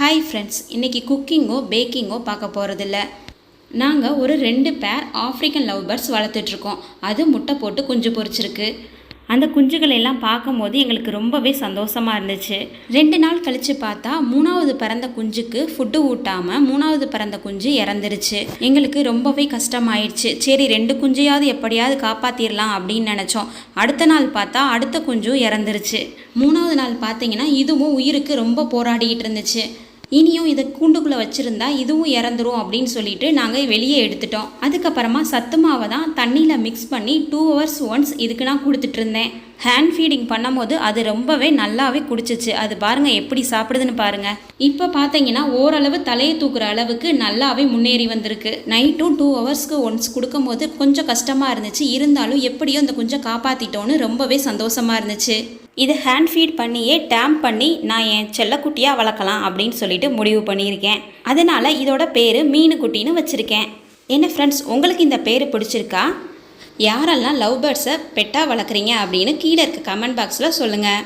Hi friends இன்றைக்கி குக்கிங்கோ பேக்கிங்கோ பார்க்க போகிறதில்ல நாங்கள் ஒரு ரெண்டு பேர் ஆஃப்ரிக்கன் லவ் பேர்ட்ஸ் வளர்த்துட்ருக்கோம். அது முட்டை போட்டு குஞ்சு பொறிச்சிருக்கு அந்த குஞ்சுகளை எல்லாம் பார்க்கும்போது எங்களுக்கு ரொம்பவே சந்தோஷமாக இருந்துச்சு. ரெண்டு நாள் கழித்து பார்த்தா மூணாவது பிறந்த குஞ்சுக்கு ஃபுட்டு ஊட்டாமல் மூணாவது பிறந்த குஞ்சு இறந்துருச்சு. எங்களுக்கு ரொம்பவே கஷ்டமாயிடுச்சு. சரி ரெண்டு குஞ்சையாவது எப்படியாவது காப்பாற்றிடலாம் அப்படின்னு நினச்சோம். அடுத்த நாள் பார்த்தா அடுத்த குஞ்சும் இறந்துருச்சு. மூணாவது நாள் பார்த்தீங்கன்னா இதுவும் உயிருக்கு ரொம்ப போராடிக்கிட்டு இருந்துச்சு. இனியும் இதை கூண்டுக்குள்ளே வச்சுருந்தா இதுவும் இறந்துரும் அப்படின்னு சொல்லிட்டு நாங்கள் வெளியே எடுத்துட்டோம். அதுக்கப்புறமா சத்து மாவை தான் தண்ணியில் மிக்ஸ் பண்ணி டூ ஹவர்ஸ் ஒன்ஸ் இதுக்கு நான் கொடுத்துட்ருந்தேன் ஹேண்ட் ஃபீடிங் பண்ணும்போது அது ரொம்பவே நல்லாவே குடிச்சிச்சு. அது பாருங்கள் எப்படி சாப்பிடுதுன்னு பாருங்கள் இப்போ பார்த்தீங்கன்னா ஓரளவு தலையை தூக்குற அளவுக்கு நல்லாவே முன்னேறி வந்திருக்கு. நைட்டும் டூ ஹவர்ஸ்க்கு ஒன்ஸ் கொடுக்கும்போது கொஞ்சம் கஷ்டமாக இருந்துச்சு. இருந்தாலும் எப்படியோ அந்த கொஞ்சம் காப்பாற்றிட்டோன்னு ரொம்பவே சந்தோஷமாக இருந்துச்சு. இது ஹேண்ட் ஃபீட் பண்ணியே டேம்ப் பண்ணி நான் என் செல்லக்குட்டியாக வளர்க்கலாம் அப்படின்னு சொல்லிட்டு முடிவு பண்ணியிருக்கேன். அதனால் இதோட பேர் மீனுக்குட்டின்னு வச்சுருக்கேன். என்ன ஃப்ரெண்ட்ஸ் உங்களுக்கு இந்த பேர் பிடிச்சிருக்கா? யாரெல்லாம் லவ் பேர்ட்ஸை பெட்டாக வளர்க்குறீங்க அப்படின்னு கீழே இருக்க கமெண்ட் பாக்ஸில் சொல்லுங்கள்